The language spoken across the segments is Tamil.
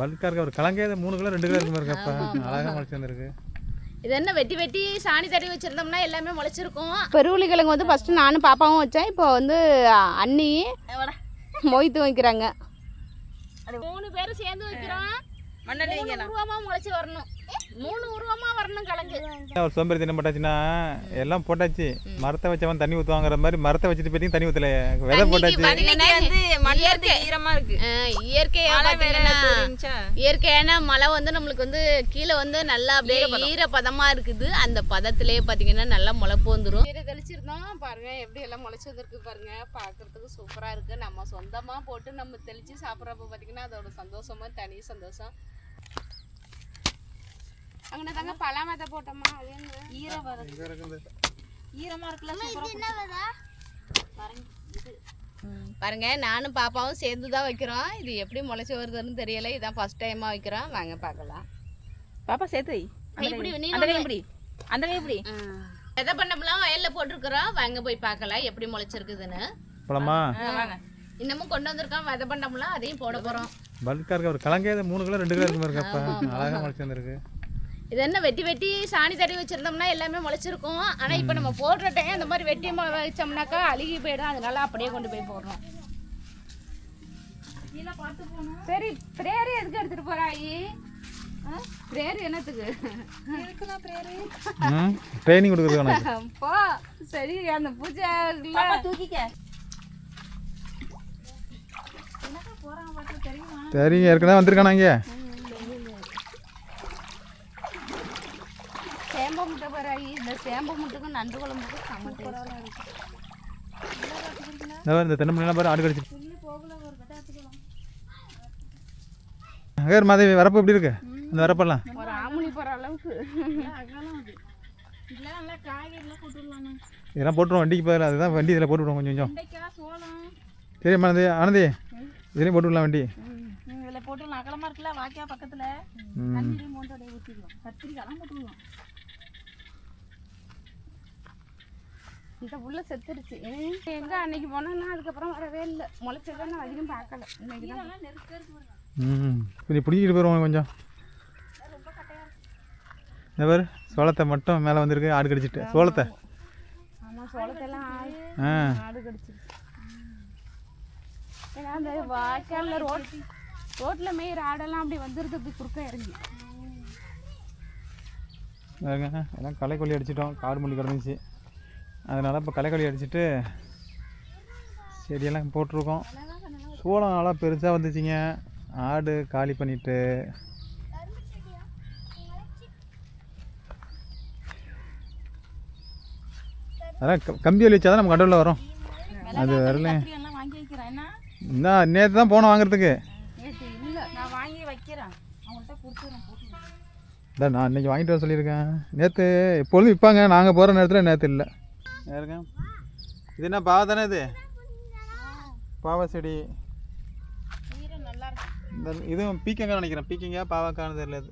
பல்கா இருக்க ஒரு கலங்கையே மூணு கிலோ ரெண்டு கிலோ இருக்கு இருக்கப்பா அழகாக முளைச்சி வந்திருக்கு. இது என்ன வெட்டி வெட்டி சாணி தடவி வச்சிருந்தோம்னா எல்லாமே முளைச்சிருக்கும். பெருவுளி கிழங்கு வந்து ஃபஸ்ட்டு நானும் பாப்பாவும் வச்சேன். இப்போ வந்து அண்ணி மொய்த்து வைக்கிறாங்க. மூணு பேரும் சேர்ந்து வைக்கிறோம். முளைச்சி வரணும். மூணு உருவமா வரணும் கிழங்கு. ஒரு சோம்பேறி தினம் போட்டாச்சுன்னா எல்லாம் போட்டாச்சு. மரத்தை வச்சவன் தண்ணி ஊற்றுவாங்கிற மாதிரி மரத்தை வச்சுட்டு போய் தண்ணி ஊற்றல விதை போட்டாச்சு. வந்து வந்து ஈரமா இருக்கு. இயற்கையா பாத்தீங்கன்னா? இயற்கையான மழை வந்து நம்மளுக்கு வந்து கீழே வந்து நல்லா அப்படியே ஈரப்பதமா. இருக்குது. அந்த பதத்திலேயே பாத்தீங்கன்னா நல்லா முளைப்பு வந்துடும் கீரை தெளிச்சிருந்தோம். பாருங்க எப்படி எல்லாம் முளைச்சி வந்திருக்கு பாருங்க. பார்க்கறதுக்கு சூப்பரா இருக்கு. நம்ம சொந்தமா போட்டு நம்ம தெளிச்சு சாப்பிட்றப்ப பார்த்தீங்கன்னா அதோட சந்தோஷமா தனி சந்தோஷம். அங்கே தாங்க பலாமத்தை போட்டோமா அது என்ன? ஈரம் வருது ஈரமா இருக்குல்ல பாருங்க நானும் பாப்பாவும் சேர்ந்து தான் வைக்கிறோம். இது எப்படி முளைச்சி வருதுன்னு தெரியல. இதான் ஃபர்ஸ்ட் டைமா வைக்கிறோம். வாங்க பார்க்கலாம். பாப்பா சேர்த்து. அந்த கை. நீ அந்த கை இப்படி. அந்த கை இப்படி. விதை பண்ணப்பெல்லாம் வயல்ல போட்டிருக்கிறோம். வாங்க போய் பார்க்கலாம் எப்படி முளைச்சிருக்குதுன்னு. வாங்க. இன்னமும் கொண்டு வந்திருக்கோம். விதை பண்ணப்பெல்லாம் அதையும் போட போறோம். பல்கா இருக்க ஒரு கலங்கையே மூணு கிலோ ரெண்டு கிலோ இருக்கு இருக்கப்பா அழகாக முளைச்சி வந்திருக்கு இது என்ன வெட்டி வெட்டி சாணி தடவி வச்சிருந்தோம்னா எல்லாமே முளைச்சிருக்கும். ஆனா இப்போ நம்ம போடுற டைம் அந்த மாதிரி வெட்டி ம- வச்சோம்னாக்கா அழுகி போயிடும். அதனால அப்படியே கொண்டு போய் போடுறோம். சரி பிரேயர் எதுக்கு எடுத்துட்டு போறாயி பிரேயர் என்னத்துக்கு? ம் ட்ரைனிங் கொடுக்குறது உனக்கு போ சரி அந்த பூஜை தூக்கிக்க. சரிங்க ஏற்கனவே வந்திருக்கானா இங்கே சேம்ப முட்டை போறாயி இந்த சேம்ப முட்டைக்கும் நண்டு குழம்புக்கும் செம்ம taste. இந்த பாரு, இந்த தென்னமணிலாம் பாரு ஆடு கடிச்சு அங்கே மாதவி வரப்பு எப்படி இருக்கு? அந்த வரப்பெல்லாம்? ஒரு ஆமுனி போகிற அளவுக்கு. இதெல்லாம் போட்டுருவோம் வண்டிக்கு பதில். அதுதான் வண்டி இதில் போட்டுவிடுவோம் கொஞ்சம் கொஞ்சம். சரிம்மா ஆனந்தி ஆனந்தி இதுலேயும் போட்டு விடலாம் வண்டி இதுல போட்டு அகலமா இருக்குல்ல வாக்கியா பக்கத்துல. தண்ணி மோண்டு அப்படியே ஊற்றிடுவோம் கத்திரிக்காய்லாம் இந்த புள்ள செத்துருச்சு. எங்க அன்னைக்கு போனோம்னா அதுக்கப்புறம் வரவே இல்லை. முளைச்சதை நான் அதிகம் பார்க்கல. இன்னைக்கு தான். கொஞ்சம் பிடிக்கிட்டு போயிடுவோம் கொஞ்சம். இந்த பாரு சோளத்தை மட்டும் மேலே வந்திருக்கு ஆடு கடிச்சிட்டு. சோளத்தை. ஆமாம் சோளத்தெல்லாம் ஆடு கடிச்சிருச்சு ஏன்னா அந்த வாய்க்காலில் ரோட் ரோட்டில் மேயிற ஆடெல்லாம் அப்படி வந்துருது அப்படி குறுக்க இறங்கி. எல்லாம் களைக்கொல்லி அடிச்சிட்டோம். காடு மல்லி கிடந்துச்சு. அதனால் இப்போ களைக்கொல்லி அடிச்சிட்டு செடியெல்லாம் போட்டிருக்கோம். சோளம் நல்லா பெருசாக வந்துச்சுங்க. ஆடு காலி பண்ணிட்டு. அதான் கம்பி வலி வச்சா தான் நம்ம கடவுளில் வரும். அது வரல என்ன? நேற்று தான் போனோம் வாங்குறதுக்கு. நான் இன்னைக்கு வாங்கிட்டு வர சொல்லியிருக்கேன். நேற்று எப்பொழுதும் விற்பாங்க. நாங்கள் போகிற நேரத்தில் நேற்று இல்லை. யாருங்க? இது என்ன பாவை தானே இது? பாவை செடி இந்த இதுவும் பீக்கங்க நினைக்கிறேன். பீக்கங்க பாவக்கானது இல்லை இது.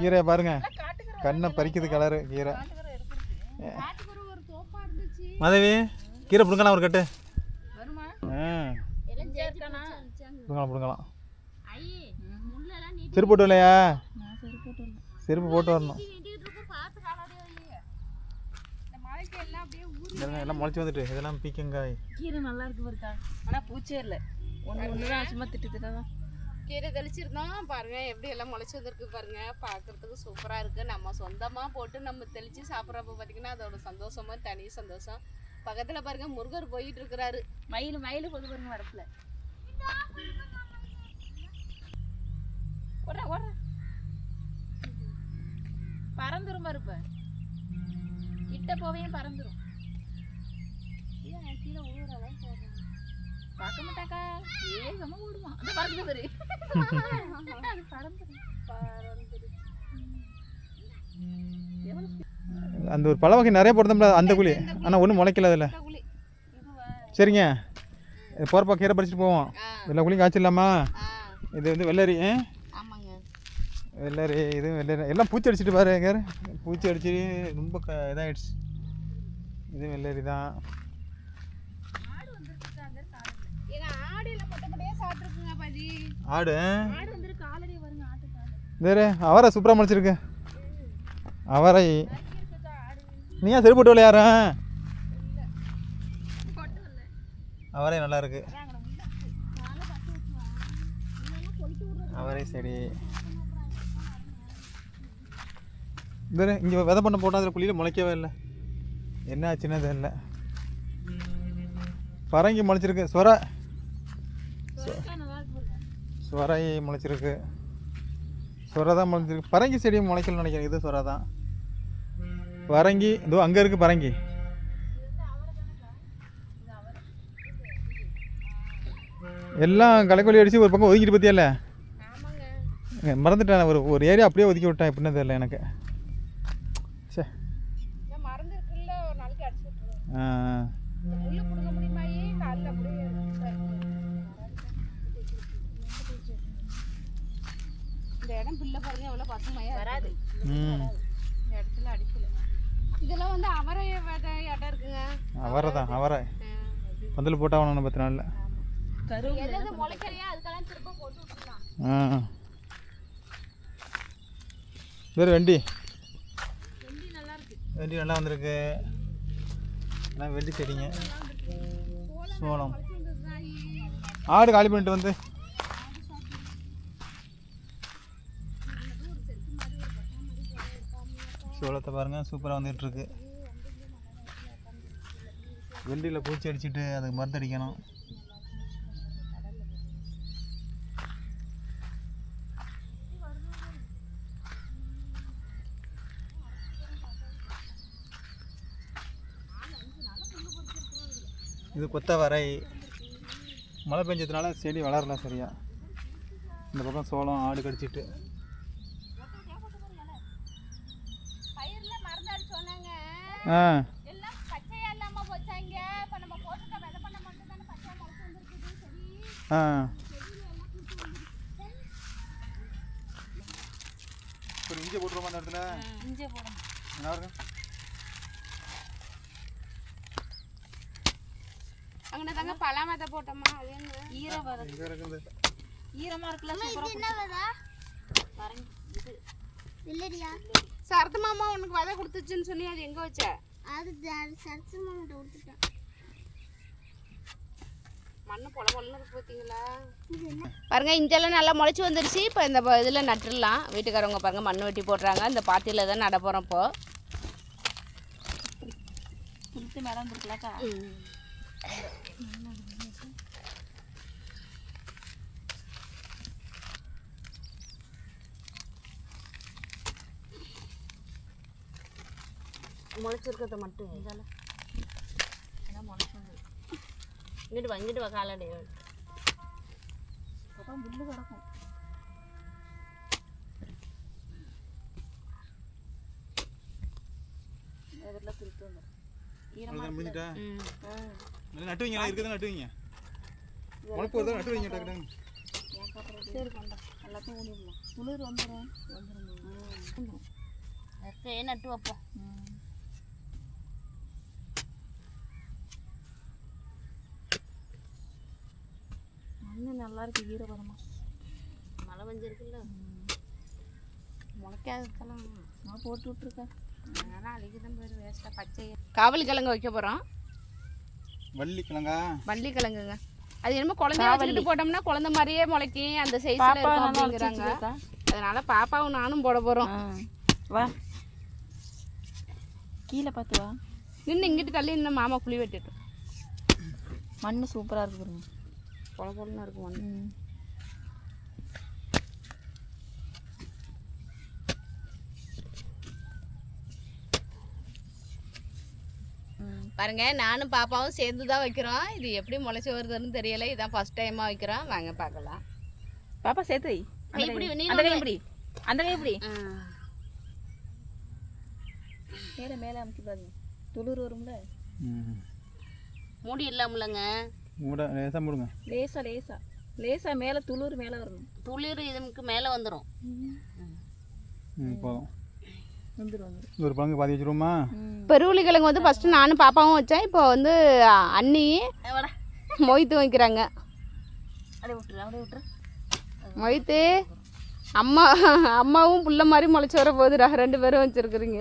கீரையை பாருங்க. கண்ணை பறிக்குது கலரு கீரை. மாதவி கீரை பிடுங்கலாம் ஒரு கட்டு. பிடுங்கலாம் பிடுங்கலாம். செருப்பு போட்டு இல்லையா நான் சரி போட்டு வரேன். செருப்பு போட்டு வரணும். எல்லாம் அப்படியே ஊறி இதெல்லாம் எல்லாம் முளைச்சி வந்துட்டு இதெல்லாம் பீக்கங்காய். கீரை நல்லா இருக்கு பாருக்கா. ஆனால் பூச்சே இல்லை. ஒன்று ஒன்று தான் சும்மா திட்டு திட்டு தான் கீரை தெளிச்சிருந்தோம். பாருங்க எப்படி எல்லாம் முளைச்சி வந்திருக்கு பாருங்க. பார்க்கறதுக்கு சூப்பரா இருக்கு. நம்ம சொந்தமா போட்டு நம்ம தெளிச்சு சாப்பிட்றப்ப பார்த்தீங்கன்னா அதோட சந்தோஷமா தனி சந்தோஷம். பக்கத்துல பாருங்க முருகர் போயிட்டு இருக்கிறாரு. மயில் மயில் கொண்டு பாருங்க வரப்புல ஓடுற ஓடுற. பறந்துரும் பாருப்ப கிட்ட போவையும் பறந்துரும். கீழே ஊற. பார்க்க மாட்டாக்கா. வேகமா ஓடுவான். அந்த பறந்து பாரு. அது பறந்துரும். அந்த ஒரு பழ வகை நிறைய போடுறோம்ல அந்த குழி. ஆனால் ஒன்றும் முளைக்கல அதில். சரிங்க. போகிறப்பா கீரை பறிச்சுட்டு போவோம். எல்லா குழியும் காய்ச்சிடலாமா? இது வந்து வெள்ளரி வெள்ளரி இதுவும் வெள்ளரி. எல்லாம் பூச்சி அடிச்சிட்டு பாரு எங்கே பூச்சி அடிச்சிட்டு ரொம்ப க இதாகிடுச்சு இதுவும் வெள்ளரி தான். ஆடு? வேறு அவரை சூப்பராக முடிச்சிருக்கு அவரை. நீ ஏன் செருப்பு விளையாடுறேன் யாரும் அவரை நல்லா இருக்கு. அவரை செடி. வேறு இங்கே விதை பண்ண போட்டால் அதில் புள்ளியில் முளைக்கவே இல்லை. என்ன ஆச்சுன்னு தெரியல. பரங்கி முளைச்சிருக்கு. சொர. சொரை முளைச்சிருக்கு. சொரை தான் முளைச்சிருக்கு. பரங்கி செடி முளைக்கலன்னு நினைக்கிறேன். இது சொரை தான் பரங்கி இதோ அங்கே இருக்குது பரங்கி. எல்லாம் களைக்கொல்லி அடித்து ஒரு பக்கம் ஒதுக்கிட்டு பற்றியல்ல ஆமாங்க. மறந்துட்டேன். ஒரு ஒரு ஏரியா அப்படியே ஒதுக்கி விட்டேன். எப்படின்னு தெரியல எனக்கு சே நான் மறந்து இருக்குல்ல ஒரு நாளைக்கு அடிச்சு விட்டுருவேன் ஆ, இந்த முள்ளு பிடுங்க முடியுமாயி காலில் அப்படியே இந்த இடம் பிள்ளை பாருங்க எவ்வளோ பசுமையா வராது. இடத்துல அடிக்கல. இதெல்லாம் வந்து அவரை இடம் இருக்குங்க. அவரை தான் அவரை பந்தல் போட்டால் அவனை பத்து நாளில்? வேறு வெண்டி. வெண்டி நல்லா வந்திருக்கு. எல்லாம் வெள்ளி செடிங்க சோளம். ஆடு காலி பண்ணிட்டு வந்து. சோளத்தை பாருங்கள் சூப்பராக வந்துட்டு இருக்கு. பூச்சி அடிச்சிட்டு அதுக்கு மருந்து அடிக்கணும். இது கொத்தவரை. மழை பெஞ்சதுனால செடி வளரல சரியா. இந்த பக்கம் சோளம் ஆடு கடிச்சிட்டு. ஆ. இல்லாம போச்சாங்க. இப்ப நம்ம போட்டுட்ட விதை பண்ண மட்டும் தானே பச்சையா முளைச்சு வந்திருக்குது சரி ஆ ஒரு இஞ்சி போட்டுருவோம் அந்த இடத்துல இங்கே போடணும் என்ன இருக்கு அங்கே தாங்க பழம் விதை போட்டோமா? அது எங்க ஈரம் வருது இங்கே இருக்குது. ஈரமாக இருக்குல்ல சூப்பராக இல்லடியா சரத்து மாமா உனக்கு விதை கொடுத்துச்சுன்னு சொல்லி அது எங்க வச்ச? அது சர்ச்சு மாமிட்ட கொடுத்துட்டேன். மண்ணு பொல பொலன்னு இருக்கு பார்த்தீங்களா பாருங்க இஞ்செல்லாம் நல்லா முளைச்சி வந்துருச்சு. இப்போ இந்த இதில் நட்டுடலாம். வீட்டுக்காரவங்க பாருங்க மண் வெட்டி போடுறாங்க. இந்த பாத்தியில் தான் நட போகிறோம் இப்போ. துளுத்து மேலே வந்துருக்கலாக்கா முளைச்சிருக்கிறத மட்டும் இங்கிட்டு வாங்கிட்டு வா காலடி அப்புறம் புல்லு கிடக்கும். எதிரில் துளுத்து வந்துடும் ஈரமாக முடிஞ்சிட்டா நட்டு வைங்க இருக்கிறத நட்டு வைங்க. முளைப்பு டக்கு. சரி எல்லாத்தையும் ஊனிடலாம் துளிர் வந்துடும் வந்துடும் நட்டு வைப்போம். மண்ணு நல்லா இருக்கு ஈரபதமா மழை பெஞ்சிருக்குல்ல. முளைக்காததெல்லாம் நான் போட்டு விட்ருக்கேன் அதெல்லாம் அழுகி தான் போயிடும் வேஸ்ட்டாக பச்சை காவல் கிழங்கு வைக்க போகிறோம் வள்ளி கிழங்கா? வள்ளி கிழங்குங்க. அது என்னமோ குழந்தைய வச்சுக்கிட்டு போட்டோம்னா குழந்தை மாதிரியே முளைக்கும் அந்த சைஸ்ல இருக்கும் அப்படிங்கிறாங்க. அதனால பாப்பாவும் நானும் போட போறோம். வா. கீழே பார்த்து வா. நின்று இங்கிட்டு தள்ளி இந்த மாமா குழி வெட்டிட்டோம் மண்ணு சூப்பராக இருக்கு பாருங்க. பொல பொலன்னு இருக்கும் ம். பாருங்க நானும் பாப்பாவும் சேர்ந்து தான் வைக்கிறோம். இது எப்படி முளைச்சி வருதுன்னு தெரியல. இதான் ஃபர்ஸ்ட் டைமாக வைக்கிறோம். வாங்க பார்க்கலாம். பாப்பா சேர்த்து வை. அந்த கை- நீ அந்த கை ஆ. மேலே மேலே அமுக்கி பாருங்க. துளிர் வரும்ல. மூடி இல்லாமலங்க. மூட லேசாக மூடுங்க. லேசா லேசா. லேசா மேலே துளிர் மேலே வரணும். துளிர் இதுக்கு மேலே வந்துடும் ம் போதும். ஒரு பழங்கு பாதி வச்சுருவோமா? பெருவுளி கிழங்கு வந்து ஃபஸ்ட்டு நானும் பாப்பாவும் வச்சேன். இப்போ வந்து அண்ணி மொய்த்து வைக்கிறாங்க வயிற்று அம்மா அம்மாவும் புள்ள மாதிரி முளைச்சி வர போகுதுடா. ரெண்டு பேரும் வச்சுருக்குறீங்க.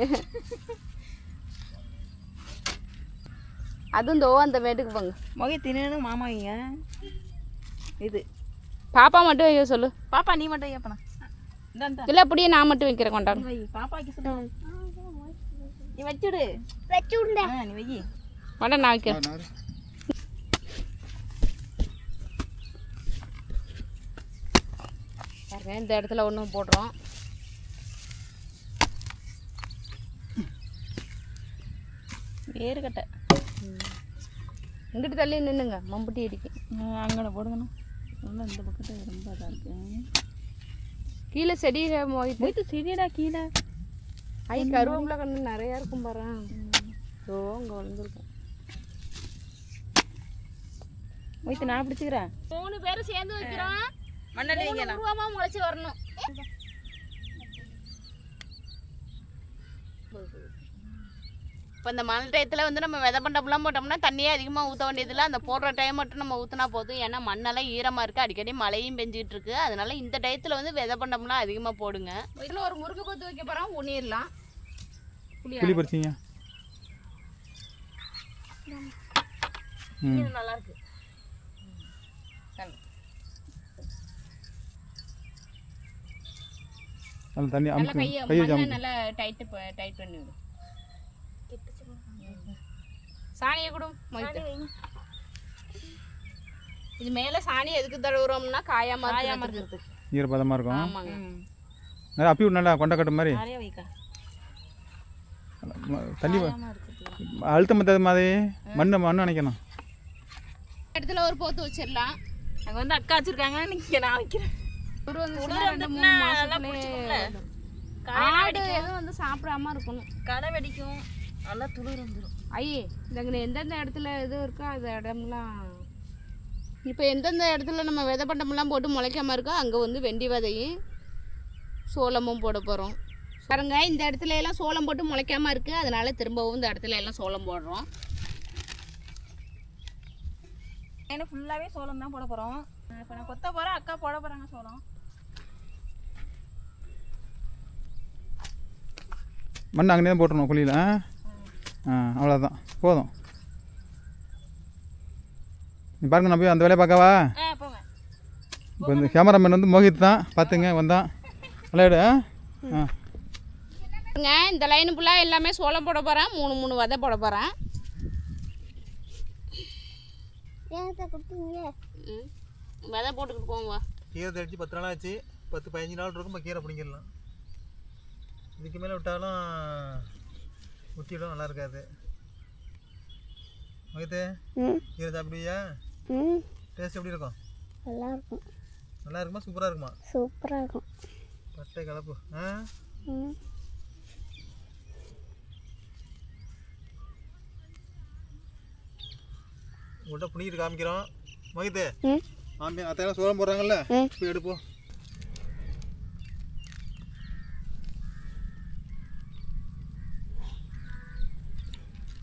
அதுவும் தோ அந்த வேட்டுக்கு போங்க. மொகை தின்னு மாமாங்க இது. பாப்பா மட்டும் வைக்க சொல்லு. பாப்பா நீ மட்டும் இந்த இல்லை அப்படியே நான் மட்டும் வைக்கிறேன் கொண்டாங்க வை பாப்பாக்கு சொல்லு. நீ வச்சுடு. வச்சு விடுங்க ஆ நீ வை. வேண்டாம் நான் வைக்கிறேன். பாருங்க இந்த இடத்துல ஒன்று போடுறோம். வேறு கட்டை இங்கிட்டு தள்ளி நின்னுங்க? மம்புட்டி இடிக்கு அங்கே போடுங்கண்ணா. நல்லா இந்த பக்கத்து ரொம்ப இதாக இருக்கு. கீழே செடி மொய்த்து போயிட்டு சரிடா கீழே. ஐ கருவேப்பிலை கண்ணு நிறையா இருக்கும் பாரு. ஓ அங்கே வந்துருக்கும் போயிட்டு நான் பிடிச்சிக்கிறேன். மூணு பேரும் சேர்ந்து வைக்கிறோம். வைக்கலாம். உருவமா முளைச்சி வரணும். இப்போ இந்த மழை டயத்தில் வந்து நம்ம விதை பண்டம்லாம் போட்டோம்னா தண்ணியே அதிகமாக ஊற்ற வேண்டியதில்லை. அந்த போடுற டைம் மட்டும் நம்ம ஊற்றினா போதும். ஏன்னா மண்ணெல்லாம் ஈரமாக இருக்குது அடிக்கடி மழையும் பெஞ்சிட்டு இருக்கு. அதனால இந்த டயத்தில் வந்து விதை பண்டம்லாம் அதிகமாக போடுங்க. இதில் ஒரு முருங்கை கொத்து வைக்க போகிறோம் உண்ணிடலாம் புளி பறிச்சிங்க. நல்லா இருக்கு. அதில் தண்ணி நல்லா அமுக்கு. கையை நல்லா டைட்டு டைட் பண்ணி விடும் சாணியை கொடு. இது மேலே சாணி எதுக்கு தடவுறோம்னா காயாம காயாம இருக்கிறதுக்கு ஈரப்பதமாக இருக்கும் ஆமாங்க. நல்லா அப்பி விடு நல்லா கொண்டக்கட்டு மாதிரி. இருக்கிறதுக்கு அழுத்தம் பத்தாத மாதிரி. மண் மண் அணைக்கணும். இடத்துல ஒரு போத்து வச்சிடலாம். அங்கே வந்து அக்கா வச்சிருக்காங்க நீங்க நான் வைக்கிறேன். ஆடு எதுவும் வந்து சாப்பிடாம இருக்கணும். கடை வெடிக்கும். நல்லா துளிர் வந்துடும் ஐயே இந்த எந்தெந்த இடத்துல இது இருக்கோ அந்த இடம்லாம் இப்போ எந்தெந்த இடத்துல நம்ம விதை பண்டம்லாம் போட்டு முளைக்காம இருக்கோ அங்கே வந்து வெண்டி விதையும் சோளமும் போட போகிறோம் பாருங்க இந்த இடத்துல எல்லாம் சோளம் போட்டு முளைக்காம இருக்கு அதனால திரும்பவும் இந்த இடத்துல எல்லாம் சோளம் போடுறோம். ஏன்னா ஃபுல்லாகவே சோளம் தான் போட போகிறோம் இப்போ நான் கொத்த போகிறேன் அக்கா போட போகிறாங்க சோளம். மண் அங்கேயே தான் போட்டுருணும் குழியில் அவ்வளோதான் போதும். நீ பாருங்க நான் போய் அந்த வேலையை பார்க்கவா? ஆ போங்க. இப்போ இந்த கேமராமேன் வந்து மோகித் தான். பார்த்துங்க வந்தான் விளையாடு ஆ? இந்த லைன் ஃபுல்லாக எல்லாமே சோளம் போட போகிறேன் மூணு மூணு விதை போட போகிறேன் விதை போட்டுக்கிட்டு போங்க கீரை தெளித்து பத்து நாள் ஆச்சு பத்து பதினஞ்சு நாள் இருக்கும் கீரை பிடிங்கிடலாம். இதுக்கு மேலே விட்டாலும் முத்திடும் நல்லா இருக்காது மகித்து கீரை சாப்பிடுவியா? டேஸ்ட் எப்படி இருக்கும்? நல்லா இருக்கும் நல்லா இருக்குமா? சூப்பராக இருக்குமா சூப்பராக இருக்கும் பட்டை கலப்பு. ஆ? உங்கள்கிட்ட புனிக்கிட்டு காமிக்கிறோம். மகித்து ம். மாமி அத்தையெல்லாம் சோளம் போடுறாங்கல்ல. போய் எடுப்போம்.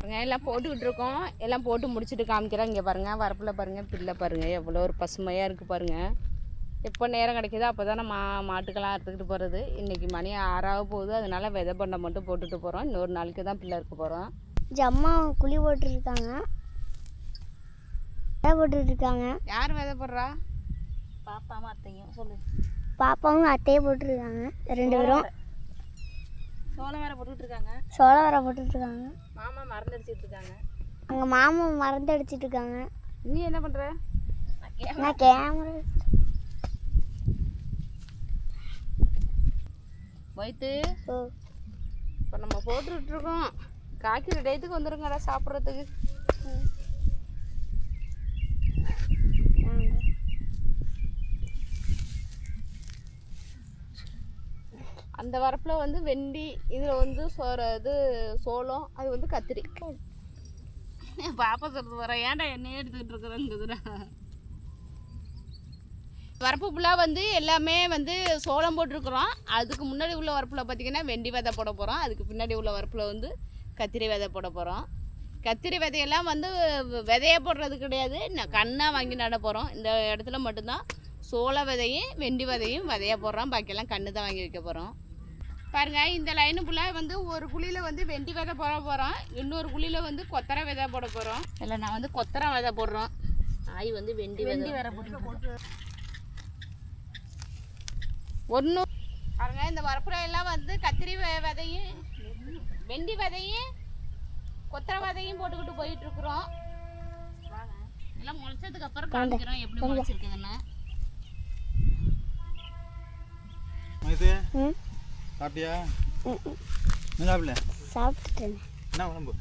பாருங்க எல்லாம் போட்டுக்கிட்டு இருக்கோம் எல்லாம் போட்டு முடிச்சுட்டு காமிக்கிறேன். இங்கே பாருங்கள் வரப்பில் பாருங்கள் பில்லை பாருங்கள் எவ்வளோ ஒரு பசுமையாக இருக்குது பாருங்கள் எப்போ நேரம் கிடைக்குதோ அப்போ தான் மா மாட்டுக்கெல்லாம் அறுத்துக்கிட்டு போகிறது இன்றைக்கி மணி ஆறாக போகுது. அதனால விதை பண்ணை மட்டும் போட்டுட்டு போகிறோம் இன்னொரு நாளைக்கு தான் பிள்ளை இருக்க போகிறோம் ஜம்மா குழி போட்டுருக்காங்க விதை போட்டுருக்காங்க யார் விதை போடுறா? பாப்பாவும் அத்தையும் சொல்லு. பாப்பாவும் அத்தையை போட்டுருக்காங்க ரெண்டு பேரும். சோளம் வேற போட்டுட்டு இருக்காங்க சோளம் வர போட்டுருக்காங்க மாமா மறந்தடிச்சிட்டு இருக்காங்க அங்கே மாமன் மறந்து அடிச்சிட்டு இருக்காங்க நீ என்ன பண்ணுற நான் கேமரா ஓ. இப்போ நம்ம போட்டுக்கிட்டு இருக்கோம் காய்க்கிற டயத்துக்கு வந்துருங்கடா சாப்பிட்றதுக்கு வாங்க. அந்த வரப்பில் வந்து வெண்டி இதில் வந்து சோற இது சோளம் அது வந்து கத்திரி. பாப்பா சொல்றது வர ஏன்டா என்னையே எடுத்துக்கிட்டு இருக்கிறேங்குதுடா வரப்பு ஃபுல்லாக வந்து எல்லாமே வந்து சோளம் போட்டிருக்கிறோம். அதுக்கு முன்னாடி உள்ள வரப்பில் பார்த்திங்கன்னா வெண்டி விதை போட போகிறோம் அதுக்கு பின்னாடி உள்ள வரப்பில் வந்து கத்திரி விதை போட போகிறோம் கத்திரி விதையெல்லாம் வந்து விதைய போடுறது கிடையாது. நான் கண்ணாக வாங்கி நட போகிறோம் இந்த இடத்துல மட்டும்தான் சோள விதையும் வெண்டி விதையும் விதையா போடுறோம். பாக்கியெல்லாம் கண்ணு தான் வாங்கி வைக்க போகிறோம் பாருங்க இந்த லைனு ஃபுல்லாக வந்து ஒரு குழியில் வந்து வெண்டி விதை போட போகிறோம் இன்னொரு குழியில் வந்து கொத்தரை விதை போட போகிறோம் இல்லை நான் வந்து கொத்தரை விதை போடுறோம். ஆய் வந்து வெண்டி வெண்டி வேற போட்டு ஒன்று பாருங்க இந்த வரப்புல எல்லாம் வந்து கத்திரி விதையும் வெண்டி விதையும் கொத்தரை விதையும் போட்டுக்கிட்டு போயிட்டு இருக்கிறோம். எல்லாம் முளைச்சதுக்கு அப்புறம் காமிக்கிறோம் எப்படி முளைச்சிருக்குதுன்னு. சாப்பிட்டியா. என்ன சாப்பிடல? சாப்பிட்டுட்டேன் என்ன உடம்பு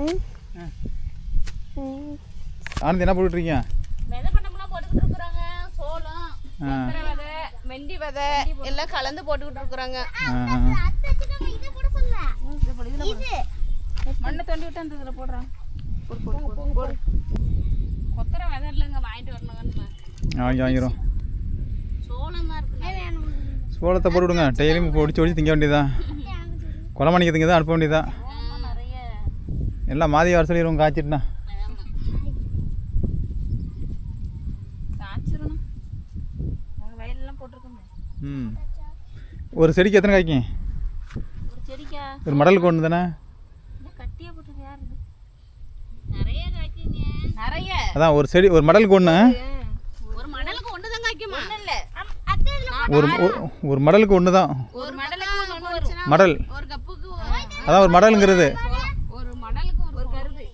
ம். ஆ. ம். ஆனந்த் என்ன போட்டுட்ருக்கீங்க? விதை பண்ணம்லாம் போட்டுக்கிட்டு இருக்கிறாங்க. சோளம் விதை வெண்டி விதை எல்லாம் கலந்து போட்டுக்கிட்டு இருக்கிறாங்க. மண்ணை தோண்டி விட்டு அந்த இதில் போடுறான் கொத்தரை விதை இல்லைங்க வாங்கிட்டு வரணுங்க வாங்கி வாங்கிடும் சோளம் தான் இருக்கு. சோளத்தை போட்டு விடுங்க டெய்லியும் ஒடிச்சு ஒடிச்சு திங்க வேண்டியதான் குழம்பணிக்கு திங்க தான் அனுப்ப வேண்டியதான் எல்லாம் மாதிரி வர சொல்லிடுவோம் காய்ச்சிட்டுனா. ம். ஒரு செடிக்கு எத்தனை காய்க்கும்? ஒரு மடலுக்கு ஒன்று தானே? அதான் ஒரு செடி ஒரு மடலுக்கு ஒன்று ஒரு மடலுக்கு ஒன்று தான் காய்க்குமா இல்லை ஒரு ஒரு- மடலுக்கு ஒன்று தான் மடல். அதான் ஒரு மடலுங்கிறது. ஒரு மடலுக்கு ஒரு கருது.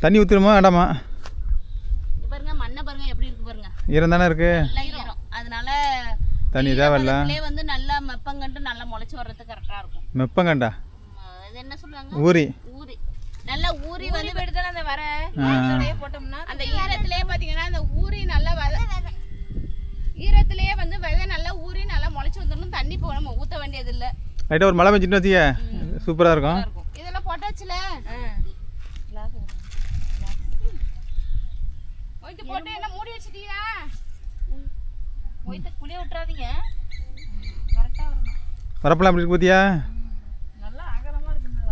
தண்ணி ஊற்றிடுமா வேண்டாமா? பாருங்க மண்ணை பாருங்க எப்படி இருக்கு பாருங்க. ஈரம் தானே ஈரம். அதனால தண்ணி தேவையில்ல. வந்து நல்லா மெப்பங்கண்டு நல்லா முளைச்சு வர்றதுக்கு கரெக்டாக இருக்கும். மெப்பங்கண்டா? இது என்ன சொல்லுவாங்க? ஊறி. ஊறி. நல்லா ஊறி வந்து எடுத்தாலும் அந்த வர போட்டோம்னா? அந்த ஈரத்திலேயே பார்த்தீங்கன்னா அந்த ஊறி நல்லா விதை ஈரத்திலேயே வந்து விதை நல்லா ஊறி நல்லா முளைச்சு வந்துடணும். தண்ணி போ நம்ம ஊற்ற வேண்டியது இல்லை லைட்டாக ஒரு மழை பெஞ்சிட்டு வச்சிக்க சூப்பராக இருக்கும். இதெல்லாம் போட்டாச்சுல? ஒயிட்டு போட்டு என்ன மூடி வச்சிட்டீங்களா ஒய்த்து குளிய விட்டுறாதீங்க. கரெக்டாக வரணும். வரப்பெல்லாம் அப்படி இருக்கு பார்த்தியா நல்லா அகலமாக இருக்கு இந்த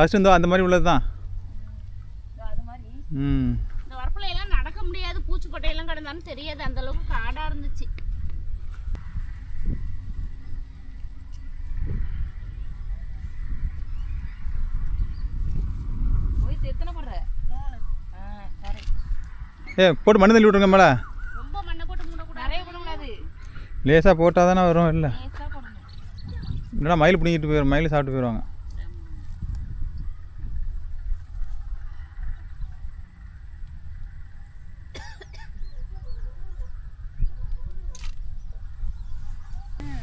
ஃபஸ்ட்டு இருந்தோ அந்த மாதிரி உள்ளது தான். இதோ அது மாதிரி. ம். இந்த வரப்புல எல்லாம் நடக்க முடியாது. பூச்சிக்கொட்டை எல்லாம் கிடந்தாலும் தெரியாது. அந்த அளவுக்கு காடா இருந்துச்சு. ஏ போட்டு மண்ணு தள்ளி விட்ருங்க மேலே. ரொம்ப மண்ணை போட்டு மூடக்கூடாது நிறைய போடக்கூடாது. லேசாக போட்டால் தானே வரும் இல்லை? லேசாக போடணும். இல்லைனா மயில் பிடிங்கிட்டு போயிடும் மயில் சாப்பிட்டு போயிடுவாங்க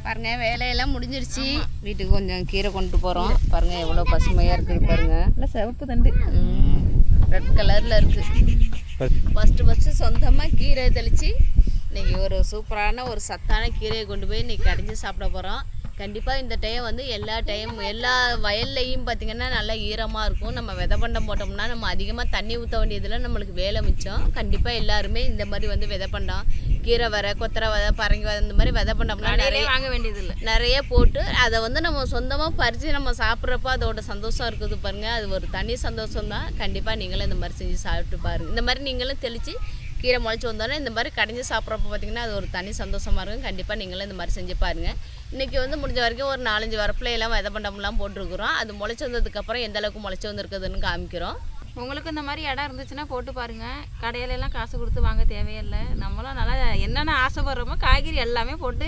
பாருங்க முடிஞ்சிருச்சு. வீட்டுக்கு கொஞ்சம் கீரை கொண்டு போகிறோம் பாருங்க எவ்வளோ பசுமையாக இருக்குது பாருங்க. நல்லா சிவப்பு தண்டு. ரெட் கலரில் இருக்குது ஃபஸ்ட்டு ஃபஸ்ட்டு சொந்தமாக கீரை தெளித்து இன்றைக்கி ஒரு சூப்பரான ஒரு சத்தான கீரையை கொண்டு போய் இன்றைக்கி கடைஞ்சி சாப்பிட போகிறோம் கண்டிப்பாக இந்த டைம் வந்து எல்லா டைம் எல்லா வயல்லையும் பார்த்திங்கன்னா நல்லா ஈரமாக இருக்கும். நம்ம விதை பண்டம் போட்டோம்னா நம்ம அதிகமாக தண்ணி ஊற்ற வேண்டியதில் நம்மளுக்கு வேலை மிச்சம். கண்டிப்பாக எல்லாருமே இந்த மாதிரி வந்து விதை பண்டம் கீரை வரை கொத்தரை விதை பரங்கி விதை இந்த மாதிரி விதை பண்டோம்னா நிறைய வாங்க வேண்டியது இல்லை நிறைய போட்டு அதை வந்து நம்ம சொந்தமாக பறித்து நம்ம சாப்பிட்றப்ப அதோட சந்தோஷம் இருக்குது பாருங்கள் அது ஒரு தனி சந்தோஷம் தான். கண்டிப்பாக நீங்களும் இந்த மாதிரி செஞ்சு சாப்பிட்டு பாருங்கள் இந்த மாதிரி நீங்களும் தெளித்து கீரை முளைச்சி வந்தோன்னே இந்த மாதிரி கடைஞ்சி சாப்பிட்றப்ப பார்த்தீங்கன்னா அது ஒரு தனி சந்தோஷமாக இருக்கும். கண்டிப்பாக நீங்களும் இந்த மாதிரி செஞ்சு பாருங்கள் இன்றைக்கி வந்து முடிஞ்ச வரைக்கும் ஒரு நாலஞ்சு வரப்புல எல்லாம் விதை பண்டம்லாம் போட்டிருக்கிறோம். அது முளைச்சி வந்ததுக்கப்புறம் எந்த அளவுக்கு முளைச்சி வந்திருக்குதுன்னு காமிக்கிறோம். உங்களுக்கு இந்த மாதிரி இடம் இருந்துச்சுன்னா போட்டு பாருங்க. கடையில எல்லாம் காசு கொடுத்து வாங்க தேவையில்லை. நம்மளும் நல்லா என்னென்ன ஆசைப்படுறோமோ காய்கறி எல்லாமே போட்டு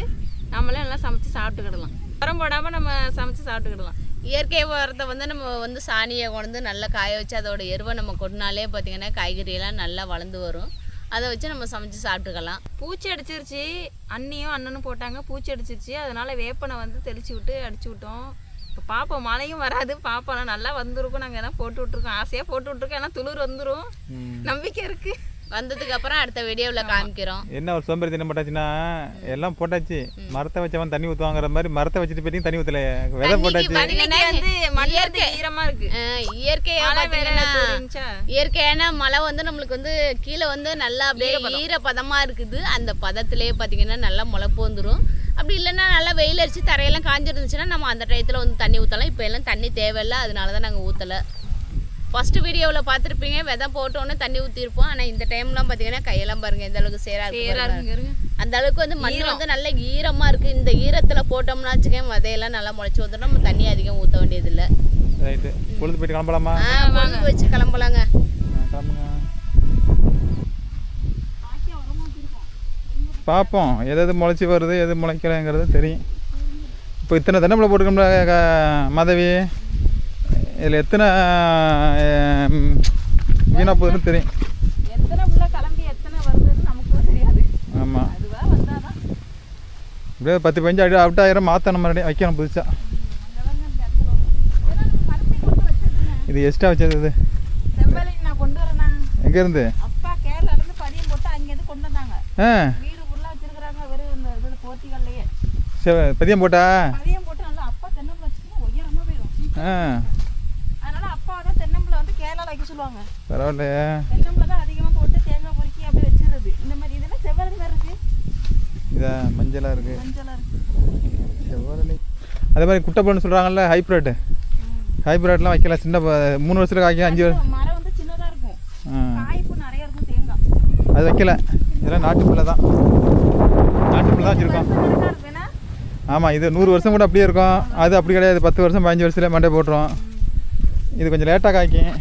நம்மளே நல்லா சமைச்சு சாப்பிட்டுக்கிடலாம். உரம் போடாமல் நம்ம சமைச்சு சாப்பிட்டுக்கிடலாம். இயற்கை உரத்தை வந்து நம்ம வந்து சாணியை கொண்டு நல்லா காய வச்சு அதோட எருவை நம்ம கொட்டினாலே பார்த்திங்கன்னா காய்கறியெல்லாம் நல்லா வளர்ந்து வரும். அதை வச்சு நம்ம சமைச்சு சாப்பிட்டுக்கலாம். பூச்சி அடிச்சிருச்சு. அண்ணியும் அண்ணனும் போட்டாங்க. பூச்சி அடிச்சிருச்சு. அதனால வேப்பனை வந்து தெளிச்சு விட்டு அடிச்சு விட்டோம். இப்போ பாப்போம். மழையும் வராது. பாப்போம். நல்லா வந்திருக்கும். நாங்கள் எல்லாம் போட்டு விட்ருக்கோம் ஆசையாக போட்டு விட்ருக்கோம் ஏன்னா துளிர் வந்துடும் நம்பிக்கை இருக்குது வந்ததுக்கு அப்புறம் அடுத்த வீடியோவில் காமிக்கிறோம். என்ன ஒரு சோம்பேறி தினம் போட்டாச்சுன்னா? எல்லாம் போட்டாச்சு. மரத்தை வச்சவன் தண்ணி ஊற்றுவாங்கிற மாதிரி மரத்தை வச்சுட்டு போய் தண்ணி ஊற்றல விதை போட்டாச்சு. வந்து இருக்குது அஹ் இயற்கையா இயற்கையான மழை வந்து நம்மளுக்கு வந்து கீழே வந்து நல்லா அப்படியே ஈர பதமாக இருக்குது. அந்த பதத்திலே பார்த்தீங்கன்னா நல்லா முளைப்பு வந்துடும் அப்படி இல்லைன்னா நல்லா வெயில் அடிச்சு தரையெல்லாம் காஞ்சிருந்துச்சுன்னா நம்ம அந்த டயத்தில் வந்து தண்ணி ஊற்றலாம் இப்போ எல்லாம் தண்ணி தேவையில்லை. அதனால தான் நாங்கள் ஊற்றலை ஃபர்ஸ்ட் வீடியோவில் பார்த்துருப்பீங்க விதை போட்டோன்னே தண்ணி ஊற்றிருப்போம் ஆனால் இந்த டைம்லாம் பார்த்தீங்கன்னா கையெல்லாம் பாருங்க எந்த அளவுக்கு சேரா இருக்கு சேரா பாருங்க. இருக்குங்க இருங்க. அந்த அளவுக்கு வந்து மண் வந்து நல்ல ஈரமாக இருக்குது இந்த ஈரத்தில் போட்டோம்னா வச்சுக்கேன் விதையெல்லாம் நல்லா முளைச்சி வந்துடும் நம்ம தண்ணி அதிகம் ஊற்ற வேண்டியதில்லை. ரைட்டு. பொழுது போயிட்டு கிளம்பலாமா? ஆ பொழுது வச்சு கிளம்பலாங்க. கிளம்புங்க. பார்ப்போம் எது எது முளைச்சி வருது எது முளைக்கலைங்கிறது தெரியும். இப்போ இத்தனை தென்னம்பிள்ளை போட்டுக்கோம்ல மாதவி? இதில் எத்தனை வீணாக போகுதுன்னு தெரியும். எத்தனை புள்ள கிளம்பி எத்தனை வருதுன்னு நமக்கு தெரியாது. ஆமாம் அப்படியே பத்து பதினஞ்சு அடி அவுட் ஆயிரம் மாற்றணும் மறுபடியும் வைக்கணும் புதுசாக இது எக்ஸ்ட்ரா வச்சது இது. எங்கேருந்து? அப்பா பதியம் போட்டு அங்கேருந்து கொண்டு வந்தாங்க. ஆ. வீடு ஃபுல்லாக வச்சிருக்கிறாங்க வெறும் இந்த இது போர்த்திகள்லையே சரி பதியம் போட்டா? பதியம் போட்டு நல்லா அப்பா தென்னம்பிள்ளை வச்சுக்கணும் உயரமாக போயிடும் ஆ அதனால அப்பா தான் தென்னம்பிள்ளை வந்து கேரளால வைக்க சொல்லுவாங்க பரவாயில்லையே தென்னம்பிள்ளை தான் அதிகமாக போட்டு தேங்காய் பொறுக்கி அப்படியே வச்சிருது இந்த மாதிரி இதெல்லாம் செவ்வாழை மாதிரி இருக்கு. இதா மஞ்சளாக இருக்கு. செவ்வரளி அதே மாதிரி குட்டைப்பழம்னு சொல்கிறாங்கல்ல ஹைப்ரிட் ஹைப்ரிட்லாம் வைக்கலாம் சின்ன மூணு வருஷத்துல காய்க்கும் அஞ்சு வருஷம் அது வைக்கல. இதெல்லாம் நாட்டுப்புள்ள தான். நாட்டுப்புள்ள தான் வச்சுருக்கோம். ஆமாம் இது நூறு வருஷம் கூட அப்படியே இருக்கும். அது அப்படி கிடையாது. பத்து வருஷம் பதினஞ்சு வருஷத்துல மண்டை போட்டுரும். இது கொஞ்சம் லேட்டாக காய்க்கும்.